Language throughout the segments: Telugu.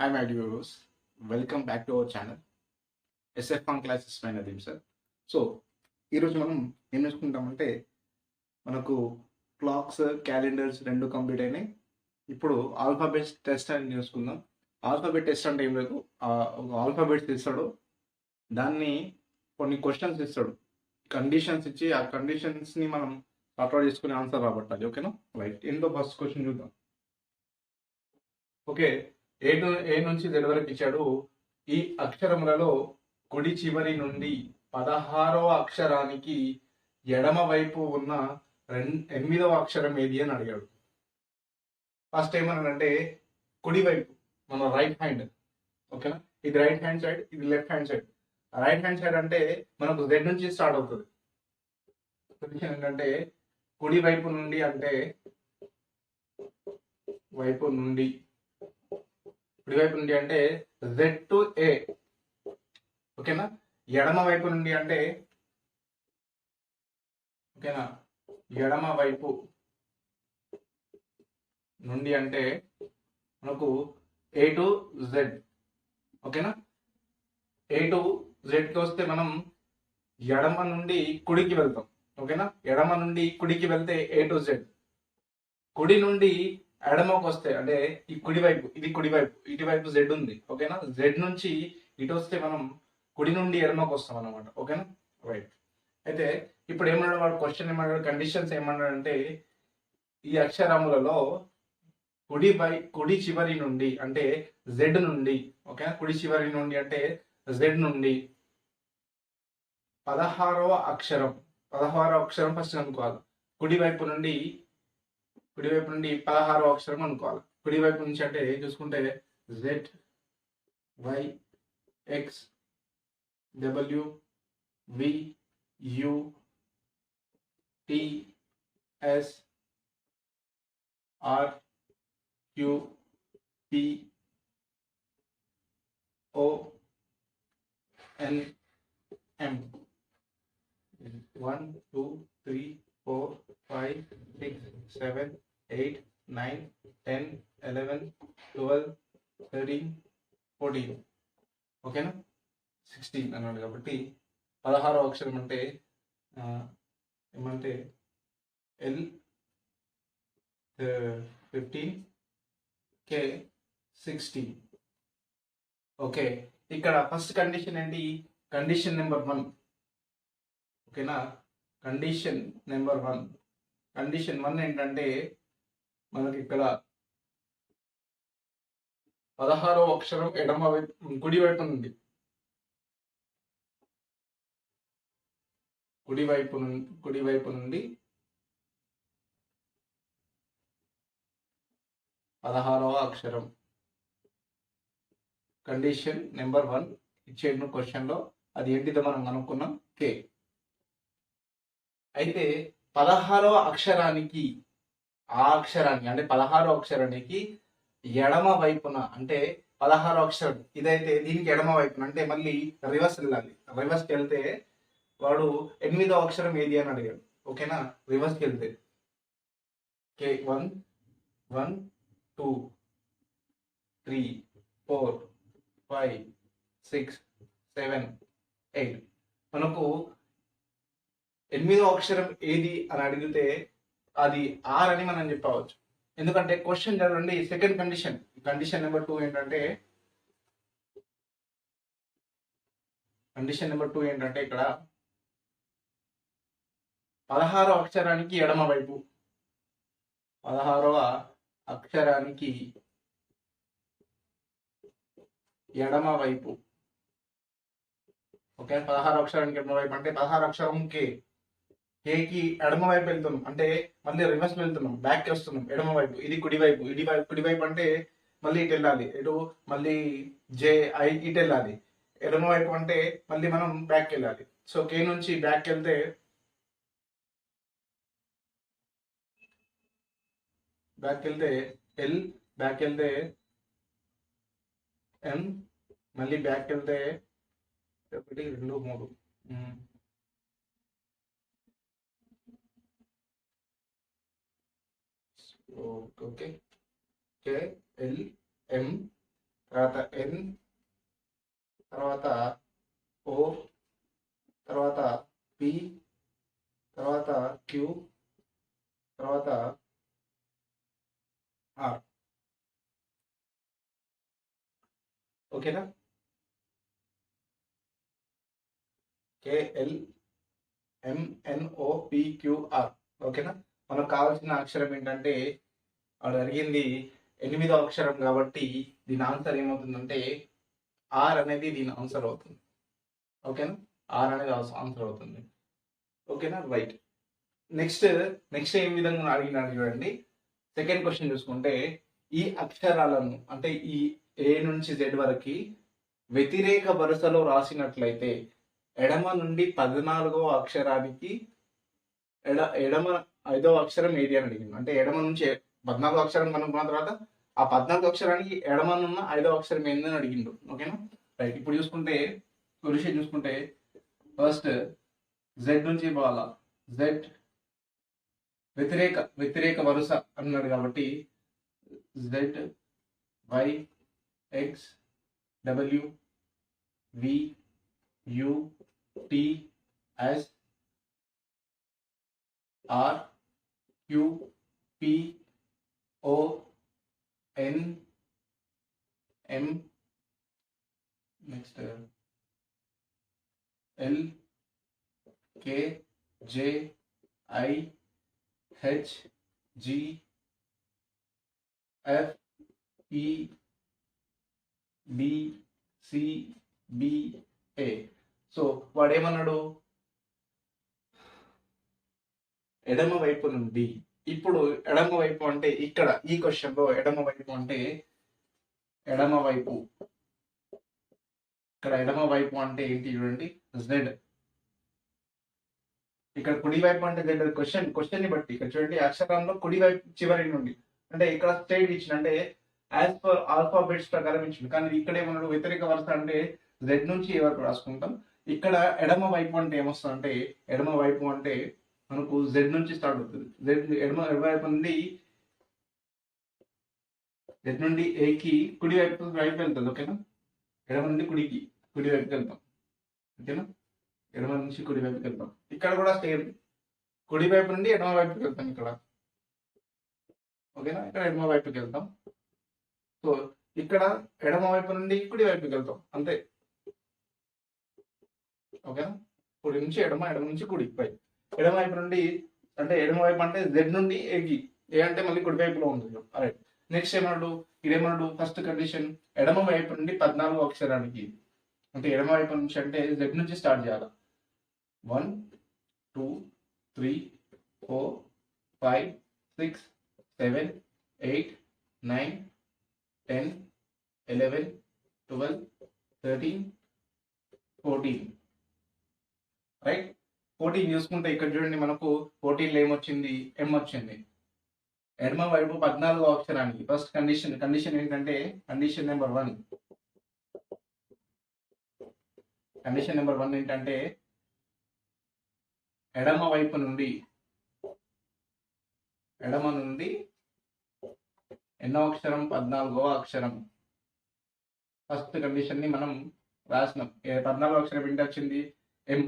Hi my viewers welcome back to our channel SF on classes పైన దీం సార్ సో ఈరోజు మనం ఏం నేర్చుకుంటామంటే మనకు క్లాక్స్ క్యాలెండర్స్ రెండు కంప్లీట్ అయినాయి. ఇప్పుడు ఆల్ఫాబెట్స్ టెస్ట్ అని నేర్చుకుందాం. ఆల్ఫాబెట్ టెస్ట్ అంటే ఏం లేదు. ఒక ఆల్ఫాబెట్స్ ఇస్తాడు. దాన్ని కొన్ని క్వశ్చన్స్ ఇస్తాడు. కండిషన్స్ ఇచ్చి ఆ కండిషన్స్ని మనం సార్ట్అవుట్ చేసుకుని ఆన్సర్ రాబట్టాలి. ఓకేనా రైట్ ఏంటో ఫస్ట్ క్వశ్చన్ చూద్దాం. ఓకే ఏ ఏ నుంచి జెడ్ వరకు ఇచ్చాడు? ఈ అక్షరములలో కుడి చివరి నుండి పదహారవ అక్షరానికి ఎడమ వైపు ఉన్న ఎనిమిదవ అక్షరం ఏది అని అడిగాడు. ఫస్ట్ ఏమన్నానంటే కుడి వైపు మన రైట్ హ్యాండ్ ఓకేనా? ఇది రైట్ హ్యాండ్ సైడ్ ఇది left hand side right hand side అంటే మనకు జెడ్ నుంచి స్టార్ట్ అవుతుంది. ఏంటంటే కుడి వైపు నుండి అంటే వైపు నుండి కుడివైపు నుండి అంటే జెడ్ టు ఏ ఓకేనా? ఎడమ వైపు నుండి అంటే ఓకేనా? ఎడమ వైపు నుండి అంటే మనకు ఏ టు జెడ్ ఓకేనా? ఏ టు జెడ్కి వస్తే మనం ఎడమ నుండి కుడికి వెళ్తాం. ఓకేనా? ఎడమ నుండి కుడికి వెళ్తే ఏ టు జెడ్ కుడి నుండి ఎడమకు వస్తే అంటే ఈ కుడివైపు ఇది కుడివైపు ఇటువైపు జెడ్ ఉంది ఓకేనా? జెడ్ నుంచి ఇటు వస్తే మనం కుడి నుండి ఎడమకు వస్తాం అనమాట ఓకేనా? రైట్ అయితే ఇప్పుడు ఏమన్నాడు వాడు? క్వశ్చన్ ఏమన్నాడు? కండిషన్స్ ఏమన్నాడు అంటే ఈ అక్షరములలో కుడి బై కుడి చివరి నుండి అంటే జెడ్ నుండి ఓకేనా? కుడి చివరి నుండి అంటే జెడ్ నుండి పదహారవ అక్షరం పదహారవ అక్షరం ఫస్ట్ అనుకోవాలి కుడి వైపు నుండి కుడివైపు నుండి పదహారో అక్షరం అనుకోవాలి. కుడివైపు నుంచి అంటే చూసుకుంటే Z Y X W V U T S R Q P O N M one two three four five six seven eight nine ten eleven twelve thirteen fourteen. ఓకేనా? సిక్స్టీన్ అన్నాడు కాబట్టి పదహారో అక్షరం అంటే ఏమంటే L fifteen K sixteen. Okay ఇక్కడ ఫస్ట్ కండిషన్ ఏంటి? Condition number one. ఓకేనా? Condition number one. Condition one ఏంటంటే మనకి ఇక్కడ పదహారో అక్షరం ఎడమ కుడి వైపు నుండి. కుడి వైపు నుండి కుడి వైపు నుండి పదహారవ అక్షరం. కండిషన్ నెంబర్ వన్ ఇచ్చేసిన క్వశ్చన్లో అది ఏంటిదో మనం కనుక్కున్నాం కే. అయితే పదహారవ అక్షరానికి ఆ అక్షరానికి అంటే పదహారో అక్షరానికి ఎడమ వైపున అంటే పదహారో అక్షరం ఇదైతే దీనికి ఎడమ వైపున అంటే మళ్ళీ రివర్స్ వెళ్ళాలి. రివర్స్కి వెళ్తే వాడు ఎనిమిదో అక్షరం ఏది అని అడిగాడు. ఓకేనా? రివర్స్కి వెళ్తే. K one one two three four five six seven eight మనకు ఎనిమిదో అక్షరం ఏది అని అడిగితే అది ఆర్ అని మనం చెప్పవచ్చు. ఎందుకంటే క్వశ్చన్ చదవండి second condition condition number two ఏంటంటే కండిషన్ నెంబర్ టూ ఏంటంటే ఇక్కడ పదహారో అక్షరానికి ఎడమ వైపు పదహారవ అక్షరానికి ఎడమ వైపు. ఓకే? పదహారు అక్షరానికి ఎడమ వైపు అంటే పదహారు అక్షరం కే. కేకి ఎడమ వైపు వెళ్తున్నాం. అంటే మళ్ళీ రివర్స్ వెళ్తున్నాం. బ్యాక్ వస్తున్నాం. ఎడమ వైపు. ఇది కుడి వైపు. ఇది వైపు కుడి వైపు అంటే మళ్ళీ ఇటు వెళ్ళాలి. ఇటు మళ్ళీ జే ఐ ఇటు వెళ్ళాలి. ఎడమ వైపు అంటే మళ్ళీ మనం బ్యాక్ వెళ్ళాలి. సో కే నుంచి బ్యాక్ వెళ్తే బ్యాక్ వెళ్తే ఎల్ బ్యాక్ వెళ్తే ఎం మళ్ళీ బ్యాక్ వెళ్తే ఒకటి రెండు మూడు. ఓకే కే ఎల్ ఎం తర్వాత ఎన్ తర్వాత ఓ తర్వాత పి తర్వాత క్యూ తర్వాత ఆర్. ఓకేనా? కేఎల్ ఎంఎన్ఓపిక్యూఆర్ ఓకేనా? మనకు కావాల్సిన అక్షరం ఏంటంటే వాడు అడిగింది ఎనిమిదో అక్షరం కాబట్టి దీని ఆన్సర్ ఏమవుతుందంటే ఆర్ అనేది దీని ఆన్సర్ అవుతుంది. ఓకేనా? ఆర్ అనేది ఆన్సర్ అవుతుంది. ఓకేనా? రైట్. నెక్స్ట్ నెక్స్ట్ ఏ విధంగా అడిగినాడు చూడండి. సెకండ్ క్వశ్చన్ చూసుకుంటే ఈ అక్షరాలను అంటే ఈ ఏ నుంచి జెడ్ వరకు వ్యతిరేక వరుసలో రాసినట్లయితే ఎడమ నుండి పద్నాలుగో అక్షరానికి ఎడ ఎడమ ఐదో అక్షరం ఏది అని అడిగింది. అంటే ఎడమ నుంచి పద్నాలుగు అక్షరం కనుక్కున్న తర్వాత ఆ పద్నాలుగు అక్షరానికి ఎడమనున్న ఐదో అక్షరం ఏందని అడిగిండు. ఓకేనా రైట్ ఇప్పుడు చూసుకుంటే విషయం చూసుకుంటే ఫస్ట్ జెడ్ నుంచి పోవాలా. జెడ్ వ్యతిరేక వ్యతిరేక వరుస అన్నాడు కాబట్టి Z Y X W V U T S R Q P O N M next L K J I H G F E B C B A so వాడు ఏమన్నాడు ఎడమ వైపు నుండి. ఇప్పుడు ఎడమ వైపు అంటే ఇక్కడ ఈ క్వశ్చన్లో ఎడమ వైపు అంటే ఎడమ వైపు. ఇక్కడ ఎడమ వైపు అంటే ఏంటి చూడండి? జెడ్ ఇక్కడ కుడి వైపు అంటే జెడ్ క్వశ్చన్ క్వశ్చన్ని బట్టి ఇక్కడ చూడండి అక్షరంలో కుడి వైపు చివరి నుండి. అంటే ఇక్కడ స్టేట్ ఇచ్చిన అంటే యాజ్ పర్ ఆల్ఫాబెట్స్ ప్రకారం ఇచ్చింది కానీ ఇక్కడ ఏమన్నాడు? వ్యతిరేక వరుస అంటే జెడ్ నుంచి ఏ వరకు రాసుకుంటాం. ఇక్కడ ఎడమ వైపు అంటే ఏమొస్తుంది అంటే ఎడమ వైపు అంటే మనకు జెడ్ నుంచి స్టార్ట్ అవుతుంది. జెడ్ ఎడమ ఎడమవైపు నుండి జెడ్ నుండి ఏకి కుడి వైపు వైపు వెళ్తుంది ఓకేనా ఎడమ నుండి కుడికి కుడి వైపుకి వెళ్తాం. ఓకేనా ఎడమ నుంచి కుడి వైపుకి వెళ్తాం. ఇక్కడ కూడా సేమ్ కుడి వైపు నుండి ఎడమ వైపుకి వెళ్తాం ఇక్కడ. ఓకేనా ఇక్కడ ఎడమ వైపుకి వెళ్తాం. సో ఇక్కడ ఎడమ వైపు నుండి కుడి వైపుకి వెళ్తాం. అంతే. ఓకేనా కుడి నుంచి ఎడమ ఎడమ నుంచి కుడి. పై ఎడమవైపు నుండి అంటే ఎడమవైపు అంటే జెడ్ నుండి ఏకి ఏ అంటే మళ్ళీ కుడి వైపులో రైట్ నెక్స్ట్ ఏమన్నాడు? ఇదేమన్నాడు? ఫస్ట్ కండిషన్ ఎడమ వైపు నుండి పద్నాలుగు అక్షరానికి. అంటే ఎడమ వైపు నుంచి అంటే జెడ్ నుంచి స్టార్ట్ చేయాలి? One two three four five six seven eight nine ten eleven twelve thirteen fourteen right fourteen చూసుకుంటే ఇక్కడ చూడండి మనకు ఫోర్టీన్లో ఏమొచ్చింది? ఎం వచ్చింది. ఎడమ వైపు పద్నాలుగో అక్షరానికి. ఫస్ట్ కండిషన్ కండిషన్ ఏంటంటే condition number one condition number one ఏంటంటే ఎడమ వైపు నుండి ఎడమ నుండి ఎన్నో అక్షరం? పద్నాలుగో అక్షరం. ఫస్ట్ కండిషన్ని మనం రాసినాం. పద్నాలుగో అక్షరం ఏంటి వచ్చింది? ఎం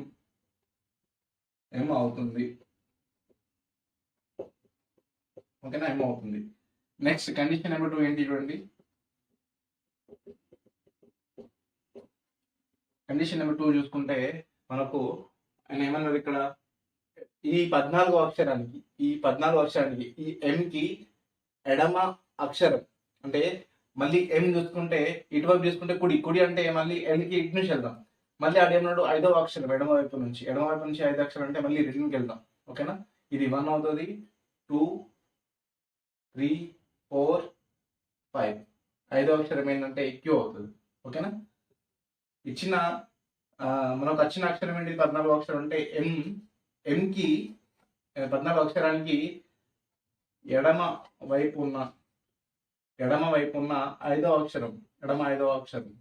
ఎం అవుతుంది ఓకేనా ఎం అవుతుంది నెక్స్ట్ కండిషన్ నెంబర్ టూ ఏంటి చూడండి. కండిషన్ నెంబర్ టూ చూసుకుంటే మనకు ఆయన ఏమన్నారు ఇక్కడ? ఈ పద్నాలుగు అక్షరానికి ఈ పద్నాలుగు అక్షరానికి ఈ ఎం కి ఎడమ అక్షరం అంటే మళ్ళీ ఎం చూసుకుంటే ఇటువైపు చూసుకుంటే కుడి కుడి అంటే మళ్ళీ ఎల్కి ఇటు నుంచి వెళ్దాం. మళ్ళీ ఆడేమన్నాడు ఐదో అక్షరం ఎడమ వైపు నుంచి. ఎడమ వైపు నుంచి ఐదు అక్షరం అంటే మళ్ళీ రిటర్న్కి వెళ్దాం ఓకేనా? ఇది వన్ అవుతుంది. Two three four five. ఐదో అక్షరం ఏంటంటే క్యూ అవుతుంది. ఓకేనా? ఇచ్చిన మనకు వచ్చిన అక్షరం ఏంటి? పద్నాలుగు అక్షరం అంటే ఎం. ఎంకి పద్నాలుగు అక్షరానికి ఎడమ వైపు ఉన్న ఎడమ వైపు ఉన్న ఐదో అక్షరం ఎడమ ఐదో అక్షరం.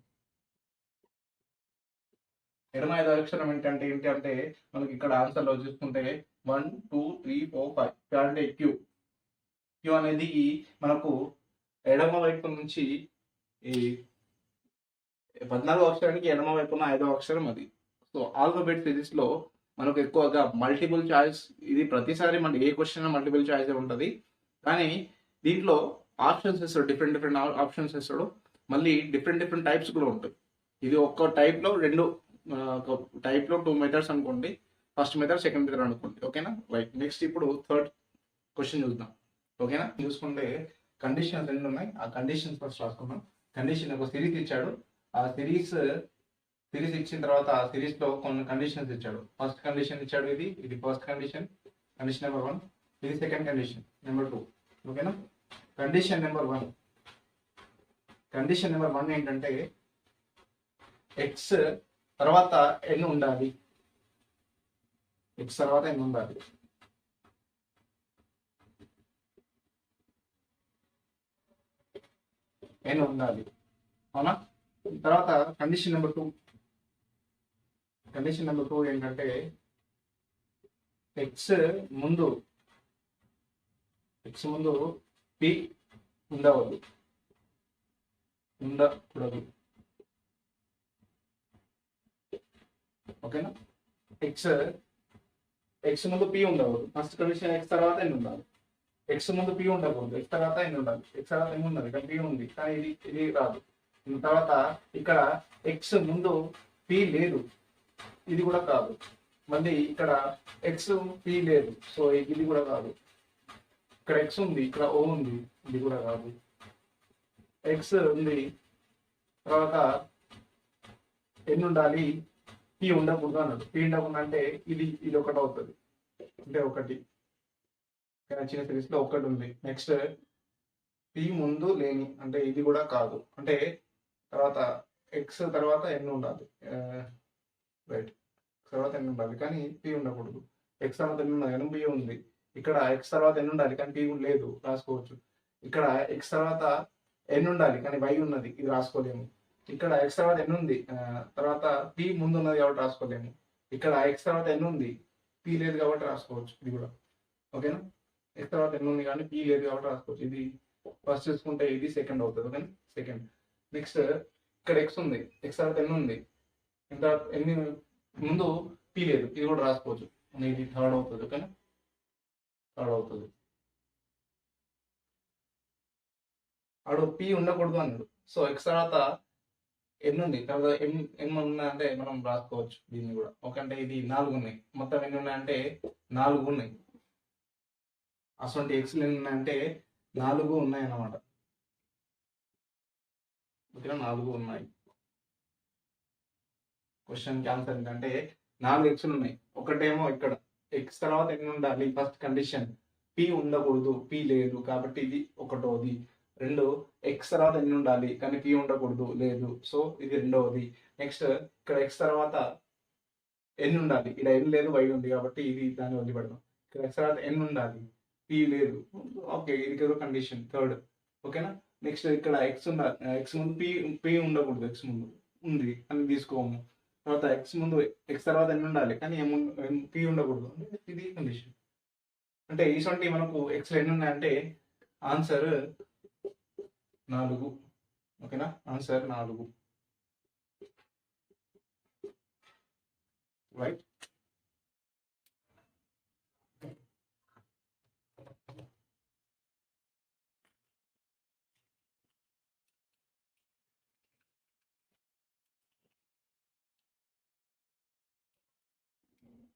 ఎడమ ఐదు అక్షరం ఏంటంటే ఏంటి అంటే మనకి ఇక్కడ ఆన్సర్లో చూసుకుంటే one two three four five అంటే క్యూ క్యూ అనేది మనకు ఎడమ వైపు నుంచి ఈ పద్నాలుగు అక్షరానికి ఎడమ వైపున ఐదో అక్షరం అది. సో ఆల్ఫాబెట్ ఫిజిక్స్లో మనకు ఎక్కువగా మల్టిపుల్ చాయిస్ ఇది ప్రతిసారి మన ఏ క్వశ్చన్ మల్టిపుల్ చాయిస్ ఉంటుంది. కానీ దీంట్లో ఆప్షన్స్ ఇస్తాడు డిఫరెంట్ డిఫరెంట్ ఆప్షన్స్ ఇస్తాడు మళ్ళీ డిఫరెంట్ డిఫరెంట్ టైప్స్ కూడా ఉంటాయి. ఇది ఒక్క టైప్లో లో రెండు ఒక టైప్లో టూ మెథడ్స్ అనుకోండి ఫస్ట్ మెథడ్ సెకండ్ మెథడ్ అనుకోండి ఓకేనా రైట్ నెక్స్ట్ ఇప్పుడు థర్డ్ క్వశ్చన్ చూద్దాం. ఓకేనా చూసుకుంటే కండిషన్స్ రెండు ఉన్నాయి. ఆ కండిషన్స్ ఫస్ట్ రాసుకున్నాం కండిషన్ ఒక సిరీస్ ఇచ్చాడు. ఆ సిరీస్ సిరీస్ ఇచ్చిన తర్వాత ఆ సిరీస్లో కొన్ని కండిషన్స్ ఇచ్చాడు. ఫస్ట్ కండిషన్ ఇచ్చాడు ఇది. ఇది first condition condition number one ఇది సెకండ్ కండిషన్ నెంబర్ టూ ఓకేనా condition number one condition number one ఏంటంటే ఎక్స్ తర్వాత ఎన్ని ఉండాలి? ఎక్స్ తర్వాత ఎన్ని ఉండాలి? ఎన్ని ఉండాలి? అవునా? తర్వాత condition number two condition number two ఏంటంటే ఎక్స్ ముందు ఎక్స్ ముందు పి ఉండవద్దు ఉండకూడదు. ఓకేనా? ఎక్స్ ఎక్స్ ముందు పి ఉండకూడదు. ఫస్ట్ కండిషన్ ఎక్స్ తర్వాత ఎన్ని ఉండాలి. ఎక్స్ ముందు పి ఉండకూడదు. ఎక్స్ తర్వాత ఎన్ని ఉండాలి. ఎక్స్ తర్వాత ఎన్ని ఉండాలి. ఇక్కడ పి ఉంది. కానీ ఇది ఇది రాదు. తర్వాత ఇక్కడ ఎక్స్ ముందు పి లేదు. ఇది కూడా కాదు. మళ్ళీ ఇక్కడ ఎక్స్ పి లేదు. సో ఇది కూడా కాదు. ఇక్కడ ఎక్స్ ఉంది. ఇక్కడ ఓ ఉంది. ఇది కూడా కాదు. ఎక్స్ ఉంది. తర్వాత ఎన్ని ఉండాలి. పి ఉండకూడదు అన్నాడు. పి ఉండకుండా అంటే ఇది ఇది ఒకటి అవుతుంది. అంటే ఒకటి. చిన్న సిరీస్లో ఒకటి ఉంది. నెక్స్ట్ పి ముందు లేని అంటే ఇది కూడా కాదు. అంటే తర్వాత ఎక్స్ తర్వాత ఎన్ని ఉండాలి. రైట్ తర్వాత ఎన్ని ఉండాలి. కానీ పి ఉండకూడదు. ఎక్స్ తర్వాత ఎన్ని ఉండాలి. కానీ పి ఉంది. ఇక్కడ ఎక్స్ తర్వాత ఎన్ ఉండాలి. కానీ పి లేదు. రాసుకోవచ్చు. ఇక్కడ ఎక్స్ తర్వాత ఎన్ని ఉండాలి. కానీ వై ఉన్నది. ఇది రాసుకోలేము. ఇక్కడ ఎక్స్ తర్వాత ఎన్ ఉంది. తర్వాత పి ముందు ఉన్నది కాబట్టి రాసుకోలేము. ఇక్కడ ఎక్స్ తర్వాత ఎన్ ఉంది. పి లేదు కాబట్టి రాసుకోవచ్చు. ఇది కూడా. ఓకేనా? ఎక్స్ తర్వాత ఎన్ ఉంది కానీ పి లేదు కాబట్టి రాసుకోవచ్చు. ఇది ఫస్ట్ చూసుకుంటే ఇది సెకండ్ అవుతుంది. ఓకేనా? సెకండ్ నెక్స్ట్ ఇక్కడ ఎక్స్ ఉంది. ఎక్స్ తర్వాత ఎన్ ఉంది. ఇంత ఎన్ని ముందు పి లేదు. ఇది కూడా రాసుకోవచ్చు. ఇది థర్డ్ అవుతుంది. ఓకేనా? థర్డ్ అవుతుంది. అడు పి ఉండకూడదు అన్నాడు. సో ఎక్స్ తర్వాత ఎన్ని ఉంది తర్వాత ఎన్ని ఎన్ని ఉన్నాయంటే మనం రాసుకోవచ్చు దీన్ని కూడా. ఒకంటే ఇది నాలుగు ఉన్నాయి మొత్తం ఎన్ని ఉన్నాయంటే నాలుగు ఉన్నాయి అసలు ఎక్స్ ఎన్ని ఉన్నాయంటే నాలుగు ఉన్నాయి అన్నమాట ఓకేనా? నాలుగు ఉన్నాయి. క్వశ్చన్ ఆన్సర్ ఏంటంటే నాలుగు ఎక్స్లు ఉన్నాయి ఒకటేమో ఇక్కడ. ఎక్స్ తర్వాత ఎన్ని ఉండాలి ఫస్ట్ కండిషన్ పి ఉండకూడదు. పి లేదు. కాబట్టి ఇది ఒకటోది. రెండు ఎక్స్ తర్వాత ఎన్ని ఉండాలి? కానీ పి ఉండకూడదు లేదు. సో ఇది రెండవది. నెక్స్ట్ ఇక్కడ ఎక్స్ తర్వాత ఎన్ని ఉండాలి. ఇక్కడ ఎన్ లేదు వై ఉంది కాబట్టి ఇది దాన్ని వదిలిపెడదాం. ఇక్కడ ఎక్స్ తర్వాత ఎన్ని ఉండాలి. పి లేదు. ఓకే ఇది కదా కండిషన్ థర్డ్ ఓకేనా? నెక్స్ట్ ఇక్కడ ఎక్స్ ఉండాలి ఎక్స్ ముందు పి పి ఉండకూడదు ఎక్స్ ముందు. ఉంది అని తీసుకోము. తర్వాత ఎక్స్ ముందు ఎక్స్ తర్వాత ఎన్ని ఉండాలి. కానీ పి ఉండకూడదు. ఇది కండిషన్ అంటే ఇటువంటి మనకు ఎక్స్ ఎన్ని ఉన్నాయంటే ఆన్సర్ నాలుగు. ఓకేనా? ఆన్సర్ నాలుగు. రైట్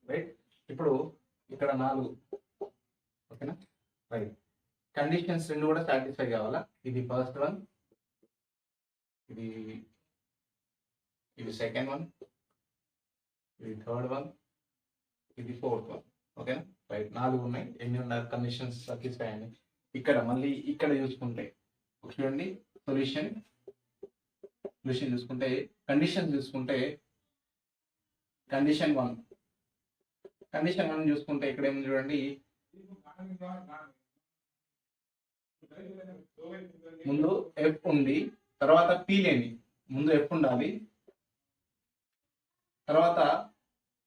రైట్ ఇప్పుడు ఇక్కడ నాలుగు. ఓకేనా? రైట్ కండిషన్స్ రెండు కూడా సాటిస్ఫై కావాలా? ఇది ఫస్ట్ వన్. ఇది ఇది సెకండ్ వన్. ఇది థర్డ్ వన్. ఇది ఫోర్త్ వన్. ఓకేనా? రైట్. నాలుగు ఉన్నాయి. ఎన్ని ఉన్నారు? కండిషన్స్ సాటిస్ఫై అని ఇక్కడ మళ్ళీ ఇక్కడ చూసుకుంటే చూడండి. సొల్యూషన్. సొల్యూషన్ చూసుకుంటే కండిషన్ చూసుకుంటే కండిషన్ వన్. కండిషన్ వన్ చూసుకుంటే ఇక్కడ ఏమి చూడండి? ముందు ఎఫ్ ఉంది తర్వాత పి లేని ముందు ఎఫ్ ఉండాలి. తర్వాత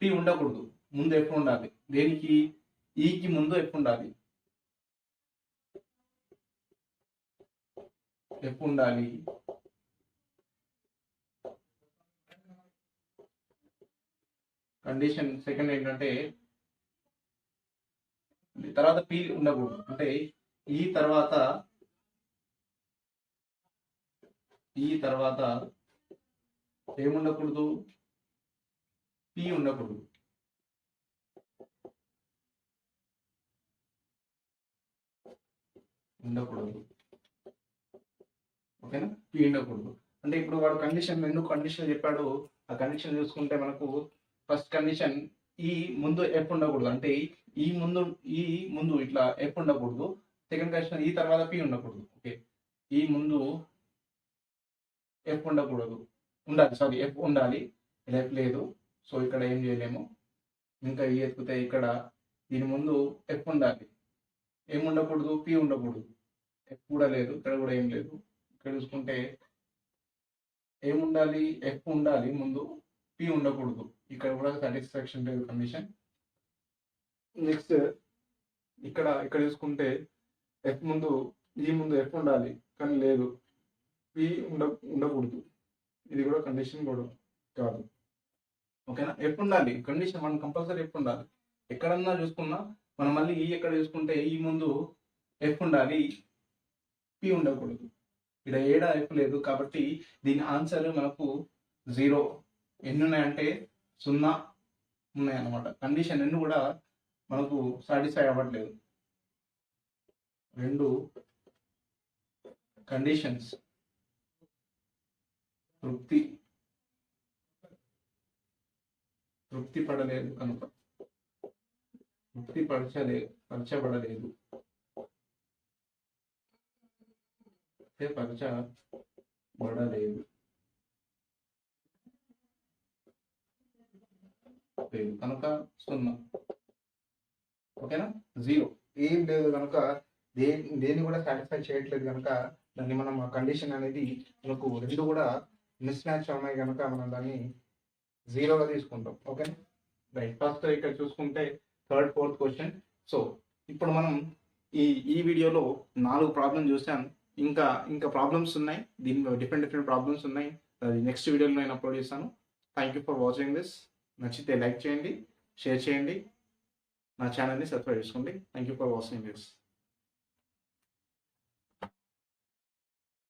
పి ఉండకూడదు ముందు ఎఫ్ ఉండాలి. దేనికి? E ఈకి ముందు ఎఫ్ ఉండాలి. ఎఫ్ ఉండాలి. కండిషన్ సెకండ్ ఏంటంటే తర్వాత పీ ఉండకూడదు. అంటే ఈ తర్వాత ఈ తర్వాత ఏముండకూడదు పి ఉండకూడదు. ఉండకూడదు. ఓకేనా? పి ఉండకూడదు. అంటే ఇప్పుడు వాడు కండిషన్ ఎందుకు కండిషన్ చెప్పాడు? ఆ కండిషన్ చూసుకుంటే మనకు ఫస్ట్ కండిషన్ ఈ ముందు ఎప్పు ఉండకూడదు. అంటే ఈ ముందు ఈ ముందు ఇట్లా ఎప్పు ఉండకూడదు. సెకండ్ కండిషన్ ఈ తర్వాత పి ఉండకూడదు. ఓకే ఈ ముందు ఎఫ్ ఉండకూడదు. ఉండాలి సారీ ఎఫ్ ఉండాలి. ఎఫ్ లేదు. సో ఇక్కడ ఏం చేయలేము. ఇంకా ఈ ఎత్తుకుతే ఇక్కడ దీని ముందు ఎఫ్ ఉండాలి. ఏం ఉండకూడదు? పి ఉండకూడదు. ఎఫ్ కూడా లేదు ఇక్కడ కూడా ఏం లేదు. ఇక్కడ చూసుకుంటే ఏముండాలి ఎఫ్ ఉండాలి ముందు. పి ఉండకూడదు. ఇక్కడ కూడా సాటిస్ఫాక్షన్ లేదు కండిషన్ నెక్స్ట్ ఇక్కడ ఇక్కడ చూసుకుంటే ఎఫ్ ముందు ఈ ముందు ఎఫ్ ఉండాలి కానీ లేదు. పి ఉండ ఉండకూడదు. ఇది కూడా కండిషన్ కూడా కాదు. ఓకేనా ఎఫ్ ఉండాలి. కండిషన్ మనం కంపల్సరీ ఎఫ్ ఉండాలి. ఎక్కడన్నా చూసుకున్నా మనం మళ్ళీ ఈ ఎక్కడ చూసుకుంటే ఈ ముందు ఎఫ్ ఉండాలి. పి ఉండకూడదు. ఇక్కడ ఏడా ఎఫ్ లేదు కాబట్టి దీని ఆన్సర్ మనకు జీరో ఎన్ని ఉన్నాయంటే సున్నా ఉన్నాయి అన్నమాట కండిషన్ ఎన్ని కూడా మనకు సాటిస్ఫై అవ్వట్లేదు. రెండు కండిషన్స్ తృప్తి. తృప్తి పడలేదు కనుక. తృప్తి పరచలే పరచబడలేదు. అంటే పరచబడలేదు. లేదు. కనుక సున్నా. ఓకేనా? జీరో. ఏం లేదు కనుక దే దేన్ని కూడా సాటిస్ఫై చేయట్లేదు కనుక దాన్ని మనం ఆ కండిషన్ అనేది మనకు రెండు కూడా మిస్ మ్యాచ్ ఉన్నాయి కనుక మనం దాన్ని జీరోగా తీసుకుంటాం. ఓకే రైట్ ఫస్ట్ ఇక్కడ చూసుకుంటే థర్డ్ ఫోర్త్ క్వశ్చన్ సో ఇప్పుడు మనం ఈ ఈ వీడియోలో నాలుగు ప్రాబ్లమ్ చూసాం. ఇంకా ఇంకా ప్రాబ్లమ్స్ ఉన్నాయి. దీనిలో డిఫరెంట్ డిఫరెంట్ ప్రాబ్లమ్స్ ఉన్నాయి. అది నెక్స్ట్ వీడియోలో నేను అప్లోడ్ చేస్తాను. Thank you for watching this నచ్చితే లైక్ చేయండి షేర్ చేయండి. నా ఛానల్ని సబ్స్క్రైబ్ చేసుకోండి. Thank you for watching this